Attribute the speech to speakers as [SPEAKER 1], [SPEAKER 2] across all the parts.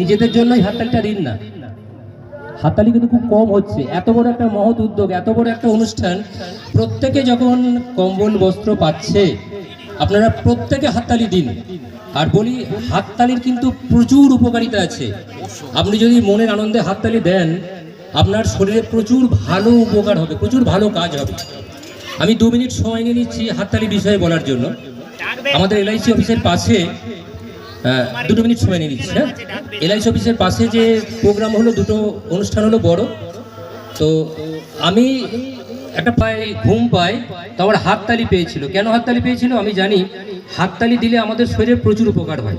[SPEAKER 1] নিজেদের জন্যই হাততালিটা দিন না। হাততালি কিন্তু খুব কম হচ্ছে। এত বড় একটা মহৎ উদ্যোগ, এত বড় একটা অনুষ্ঠান, প্রত্যেকে যখন কম্বল, বস্ত্র পাচ্ছে, আপনারা প্রত্যেকে হাততালি দিন। আর বলি, হাততালির কিন্তু প্রচুর উপকারিতা আছে। আপনি যদি মনের আনন্দে হাততালি দেন, আপনার শরীরে প্রচুর ভালো উপকার হবে, প্রচুর ভালো কাজ হবে। আমি দু মিনিট সময় নিয়ে নিচ্ছি হাততালি বিষয়ে বলার জন্য। আমাদের এলআইসি অফিসের পাশে দুটো মিনিট সময় নিয়ে নিচ্ছি হ্যাঁ? এলআইসি অফিসের পাশে যে প্রোগ্রাম হলো, দুটো অনুষ্ঠান হলো বড়। তো আমি একটা পায়ে ঘুম পাই, তো আমার হাততালি পেয়েছিল। কেন হাততালি পেয়েছিল? আমি জানি, হাততালি দিলে আমাদের শরীরে প্রচুর উপকার হয়।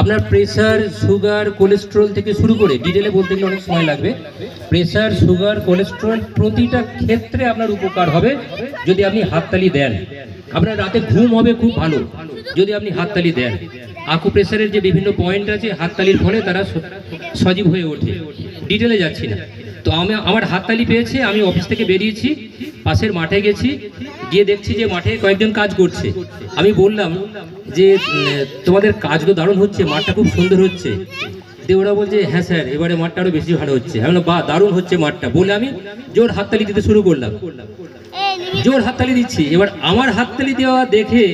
[SPEAKER 1] আপনার প্রেশার সুগার কোলেস্ট্রল থেকে শুরু করে ডিটেলে বলতে গেলে অনেক সময় লাগবে। প্রেশার সুগার কোলেস্ট্রল প্রতিটা ক্ষেত্রে আপনার উপকার হবে যদি আপনি হাততালি দেন। আপনার রাতে ঘুম হবে খুব ভালো, যদি আপনি হাততালি দেন। আকু প্রেসারের যে বিভিন্ন পয়েন্ট আছে, হাততালির ফলে তারা সজীব হয়ে ওঠে। ডিটেলে যাচ্ছি না। তো আমি, আমার হাততালি পেয়েছে, আমি অফিস থেকে বেরিয়েছি, পাশের মাঠে গেছি, গিয়ে দেখছি যে মাঠে কয়েকজন কাজ করছে। আমি বললাম যে তোমাদের কাজ তো দারুণ হচ্ছে, মাঠটা খুব সুন্দর হচ্ছে। দিয়ে ওরা বলছে হ্যাঁ স্যার, এবারে মাঠটা আরও বেশি ভালো হচ্ছে। আমি বা দারুণ হচ্ছে মাঠটা। বলে আমি জোর হাততালি দিতে শুরু করলাম। জোর হাততালি দিচ্ছি। এবার আমার হাততালি দেওয়া দেখে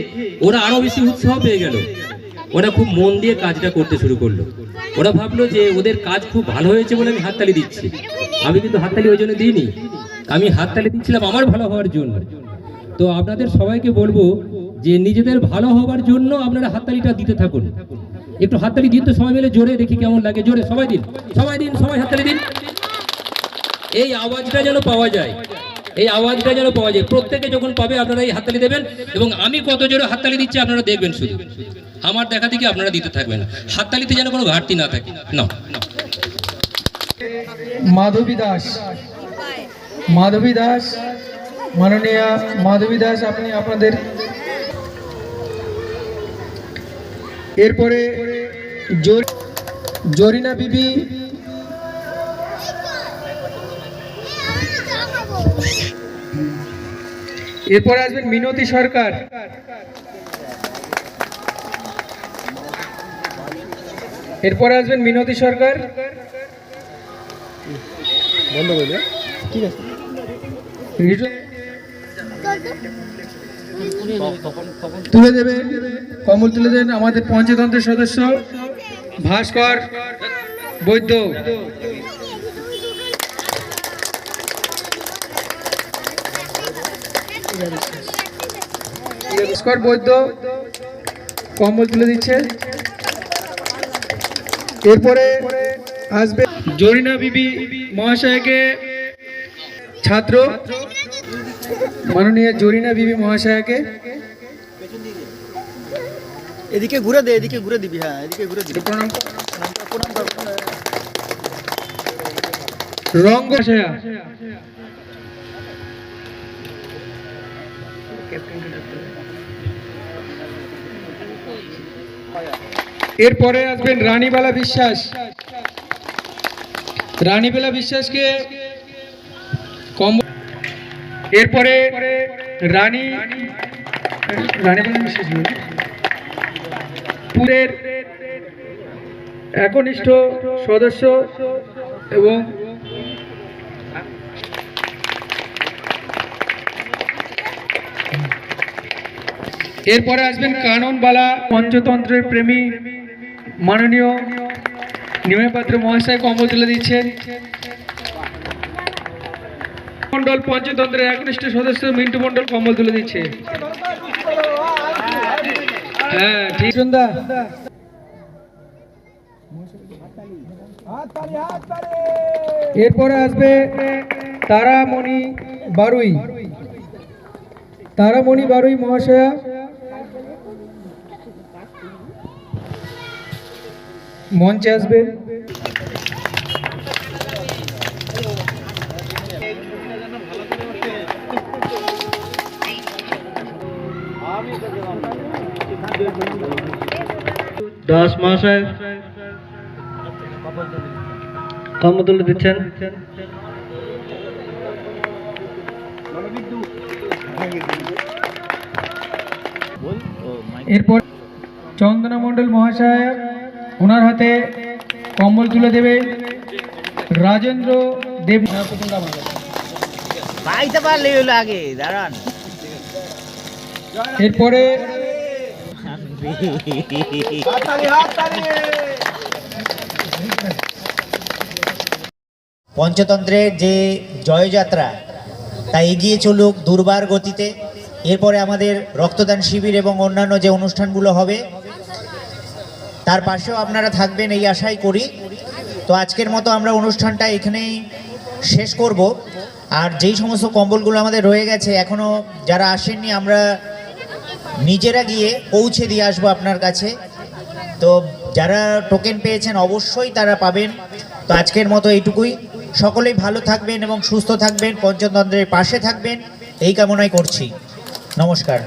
[SPEAKER 1] ওরা আরও বেশি উৎসাহ পেয়ে গেল। ওরা খুব মন দিয়ে কাজটা করতে শুরু করল। ওরা ভাবলো যে ওদের কাজ খুব ভালো হয়েছে বলে আমি হাততালি দিচ্ছি। আমি কিন্তু হাততালি ওই জন্য দিইনি। আমি হাততালি দিচ্ছিলাম আমার ভালো হওয়ার জন্য। তো আপনাদের সবাইকে বলব যে নিজেদের ভালো হওয়ার জন্য আপনারা হাততালিটা দিতে থাকুন। একটু হাততালি দিন তো সবাই মিলে জোরে দেখি কেমন লাগে। জোরে সবাই দিন। সবাই দিন, সবাই হাততালি দিন। এই আওয়াজটা যেন পাওয়া যায়। এই আওয়াজটা যেন পাওয়া যায়। প্রত্যেকে যখন পাবে আপনারা এই হাততালি দেবেন এবং আমি কত জোরে হাততালি দিচ্ছি, আপনারা দেখবেন শুধু। আমার দেখা থেকে আপনারা দিতে থাকবেন হাততালিতে যেন কোনো ঘাটতি না থাকে। না
[SPEAKER 2] মাধবী দাস। মাধবী দাস, মাননীয়া মাধবী দাস, আপনি আপনাদের এরপরে জরি- জরিনা বিবি এরপরে আসবেন মিনতি সরকার। এরপরে আসবেন মিনতি সরকার। বন্ধ করবে ঠিক আছে। তুলে দেবে। কমল তুলে দেন আমাদের পঞ্চতন্ত্রের সদস্য ভাস্কর বৈদ্য। ভাস্কর বৈদ্য কম্বল তুলে দিচ্ছে। এরপরে আসবে জরিনা বিবি মহাশয়কে। ছাত্র। মাননীয় জরিনা বিবি মহাশয়কে।
[SPEAKER 3] এদিকে ঘুরে দে এদিকে ঘুরে দিবি হ্যাঁ এদিকে ঘুরে দিবি।
[SPEAKER 2] প্রণাম। রঙ্গ এরপরে আসবেন রানীবালা বিশ্বাস। রানীবালা বিশ্বাসকে কম এরপরে রানী রানীবালা বিশ্বাস পুরের একনিষ্ঠ সদস্য এবং এরপরে আসবেন কাননবালা পঞ্চতন্ত্রের প্রেমী মাননীয় নিমেপাত্র মহাশয় কম্বল তুলে দিচ্ছেন। মন্ডল পঞ্চতন্ত্রের একনিষ্ঠ সদস্য মিন্টু মন্ডল কম্বল তুলে দিচ্ছে। হ্যাঁ এরপরে আসবে তারামণি বারুই। তারামণি বারুই মহাশয়া। মঞ্চে আসবে
[SPEAKER 4] দাস মহাশয় কর্ম তুলে দিচ্ছেন
[SPEAKER 2] এরপর চন্দনা মণ্ডল মহাশয় ওনার হাতে কম্বল তুলে দেবে রাজেন্দ্র দেব
[SPEAKER 3] পাইতে পারলে হলো আগে দাঁড়ান।
[SPEAKER 2] এরপরে
[SPEAKER 5] পঞ্চতন্ত্রের যে জয়যাত্রা তা এগিয়ে চলুক দুর্বার গতিতে। এরপরে আমাদের রক্তদান শিবির এবং অন্যান্য যে অনুষ্ঠানগুলো হবে তার পাশেও আপনারা থাকবেন, এই আশাই করি। তো আজকের মতো আমরা অনুষ্ঠানটা এখানেই শেষ করব। আর যেই সমস্ত কম্বলগুলো আমাদের রয়ে গেছে এখনও যারা আসেননি, আমরা নিজেরা গিয়ে পৌঁছে দিয়ে আসব আপনার কাছে। তো যারা টোকেন পেয়েছেন, অবশ্যই তারা পাবেন। তো আজকের মতো এইটুকুই। সকলেই ভালো থাকবেন এবং সুস্থ থাকবেন, পঞ্চতন্ত্রের পাশে থাকবেন। এই কামনাই করছি। নমস্কার।